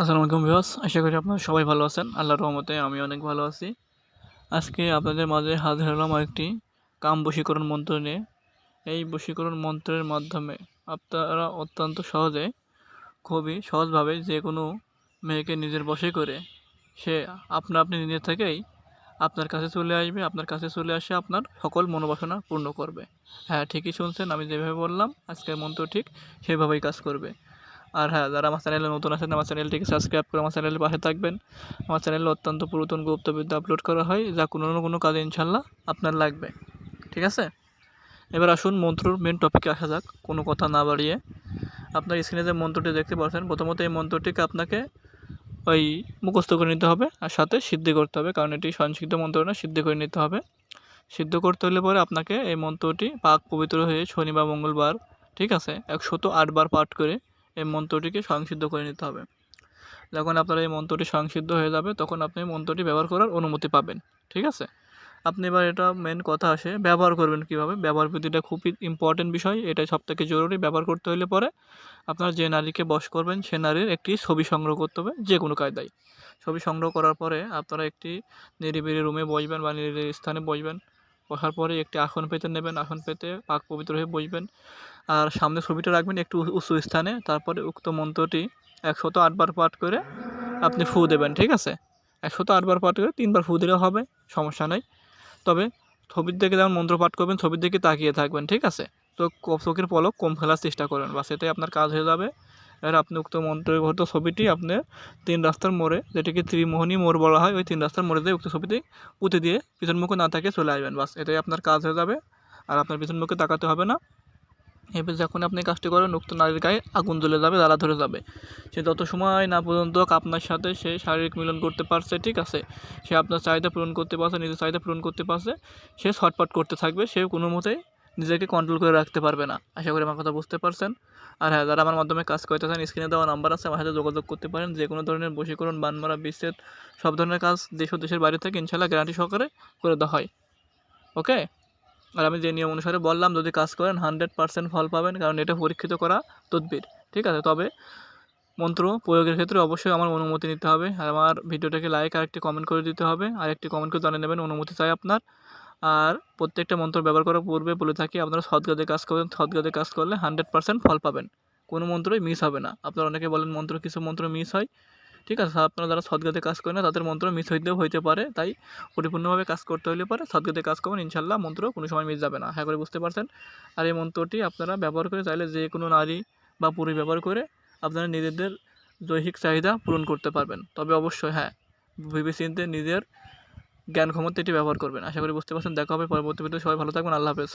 আসসালামু আলাইকুম ভিউয়ার্স, আশা করি আপনারা সবাই ভালো আছেন। আল্লাহর রহমতে আমি অনেক ভালো আছি। আজকে আপনাদের মাঝে হাজির হলাম একটি কাম বশীকরণ মন্ত্র নিয়ে। এই বশীকরণ মন্ত্রের মাধ্যমে আপনারা অত্যন্ত সহজে, খুবই সহজভাবে যে কোনো মেয়েকে নিজের বশে করে সে আপনা আপনি নিজে থেকেই আপনার কাছে চলে আসবে, আপনার কাছে চলে আসে, আপনার সকল মনোবাসনা পূর্ণ করবে। হ্যাঁ ঠিকই শুনছেন, আমি যেভাবে বললাম, আজকের মন্ত্র ঠিক সেভাবেই কাজ করবে। আর হ্যাঁ যারা আমার চ্যানেলে নতুন আছেন, আমার চ্যানেলটিকে সাবস্ক্রাইব করে আমার চ্যানেলের পাশে থাকবেন। আমার চ্যানেলে অত্যন্ত পুরাতন গুপ্তবিদ্যা আপলোড করা হয়, যা কোনো না কোনো কাজে ইনশাল্লাহ আপনার লাগবে। ঠিক আছে? এবার আসুন মন্ত্রর মেন টপিকে আসা যাক, কোনো কথা না বাড়িয়ে। আপনার স্ক্রিনে যে মন্ত্রটি দেখতে পাচ্ছেন, প্রথমত এই মন্ত্রটিকে আপনাকে ওই মুখস্থ করে নিতে হবে আর সাথে সিদ্ধি করতে হবে, কারণ এটি সংস্কৃত মন্ত্র না, সিদ্ধি করে নিতে হবে। সিদ্ধ করতে হলে পরে আপনাকে এই মন্ত্রটি পাক পবিত্র হয়ে শনি বা মঙ্গলবার, ঠিক আছে, একশত আটবার পাঠ করে এই মন্ত্রটিকে সংসিদ্ধ করে নিতে হবে। যখন আপনার এই মন্ত্রটি সংসিদ্ধ হয়ে যাবে, তখন আপনি মন্ত্রটি ব্যবহার করার অনুমতি পাবেন, ঠিক আছে? আপনি এবার এটা মেন কথা আসে, ব্যবহার করবেন কীভাবে? ব্যবহার বিধিটা খুবই ইম্পর্টেন্ট বিষয়, এটাই সব থেকে জরুরি। ব্যবহার করতে হলে পরে আপনার যে নারীকে বশ করবেন, সে নারীর একটি ছবি সংগ্রহ করতে হবে, যে কোনো কায়দায়। ছবি সংগ্রহ করার পরে আপনারা একটি নিরিবিলি রুমে বসবেন বা নিরিবিলি স্থানে বসবেন। বসার পরে একটি আসন পেতে নেবেন, আসন পেতে পাক পবিত্র হয়ে বসবেন। আর সামনে ছবিটা রাখবেন একটু উঁচু স্থানে, তারপরে উক্ত মন্ত্রটি একশত আটবার পাঠ করে আপনি ফু দেবেন, ঠিক আছে? একশত আটবার পাঠ করে তিনবার ফু দিলেও হবে, সমস্যা নেই। তবে ছবির দিকে যেমন মন্ত্র পাঠ করবেন, ছবির দিকে তাকিয়ে থাকবেন, ঠিক আছে? তো চোখের পলক কম ফেলার চেষ্টা করবেন বা সেটাই আপনার কাজ হয়ে যাবে। এবার আপনি উক্ত মন্ত্রগত ছবিটি আপনি তিন রাস্তার মোড়ে, যেটিকে ত্রিমোহনী মোড় বলা হয়, ওই তিন রাস্তার মোড়ে দিয়ে উক্ত ছবিটি পুঁতে দিয়ে পিছন মুখে না তাকিয়ে চলে আসবেন। বাস, এটাই আপনার কাজ হয়ে যাবে, আর আপনার পিছন মুখে তাকাতে হবে না। এবার যখন আপনি কাজটি করেন, উক্ত নারীর গায়ে আগুন জ্বলে যাবে, জ্বালা ধরে যাবে। সে যত সময় না পর্যন্ত আপনার সাথে সে শারীরিক মিলন করতে পারছে, ঠিক আছে? সে আপনার চাহিদা পূরণ করতে পারছে, নিজের চাহিদা পূরণ করতে পারছে, সে ছটপট করতে থাকবে, সে কোনো মতেই নিজেকে কন্ট্রোল করে রাখতে পারবে না। আশা করি আমার কথা বুঝতে পারছেন। আর হ্যাঁ যারা আমার মাধ্যমে কাজ করতে স্ক্রিনে দেওয়া নাম্বার আছে, আমার সাথে যোগাযোগ করতে পারেন। যে কোনো ধরনের বশীকরণ, বানমারা, বিচ্ছেদ, সব ধরনের কাজ দেশ ও দেশের বাইরে থেকে ইনশাল্লাহ গ্যারান্টি সহকারে করে দেওয়া হয়। ওকে? আর আমি যে নিয়ম অনুসারে বললাম, যদি কাজ করেন হান্ড্রেড পার্সেন্ট ফল পাবেন, কারণ এটা পরীক্ষিত করা তদবির। ঠিক আছে? তবে মন্ত্র প্রয়োগের ক্ষেত্রে অবশ্যই আমার অনুমতি নিতে হবে। আর আমার ভিডিওটাকে লাইক আর একটি কমেন্ট করে দিতে হবে। আর একটি কমেন্ট করে জানিয়ে নেবেন, অনুমতি চাই আপনার। আর প্রত্যেকটা মন্ত্র ব্যবহার করার পূর্বে বলে থাকি, আপনারা সৎগাদে কাজ করবেন সৎগাদে কাজ করলে হান্ড্রেড পার্সেন্ট ফল পাবেন। কোনো মন্ত্রই মিস হবে না। আপনারা অনেকে বলেন মন্ত্র, কিছু মন্ত্র মিস হয়। ঠিক আছে আপনারা যারা সৎগাতে কাজ করেন না, তাদের মন্ত্র মিস হইতেও হইতে পারে। তাই পরিপূর্ণভাবে কাজ করতে হলে পরে সৎগাতে কাজ করবেন ইনশাল্লাহ মন্ত্র কোনো সময় মিস যাবে না। হ্যাঁ করে বুঝতে পারছেন। আর এই মন্ত্রটি আপনারা ব্যবহার করে চাইলে যে কোনো নারী বা পুরুষ ব্যবহার করে আপনারা নিজেদের দৈহিক চাহিদা পূরণ করতে পারবেন। তবে অবশ্যই হ্যাঁ ভেবে নিজের জ্ঞান ক্ষমতা এটি ব্যবহার করবেন। আশা করি বুঝতে পারছেন। দেখা হবে পরবর্তী ভিডিও সবাই ভালো থাকবেন। আল্লাহ হাফেজ।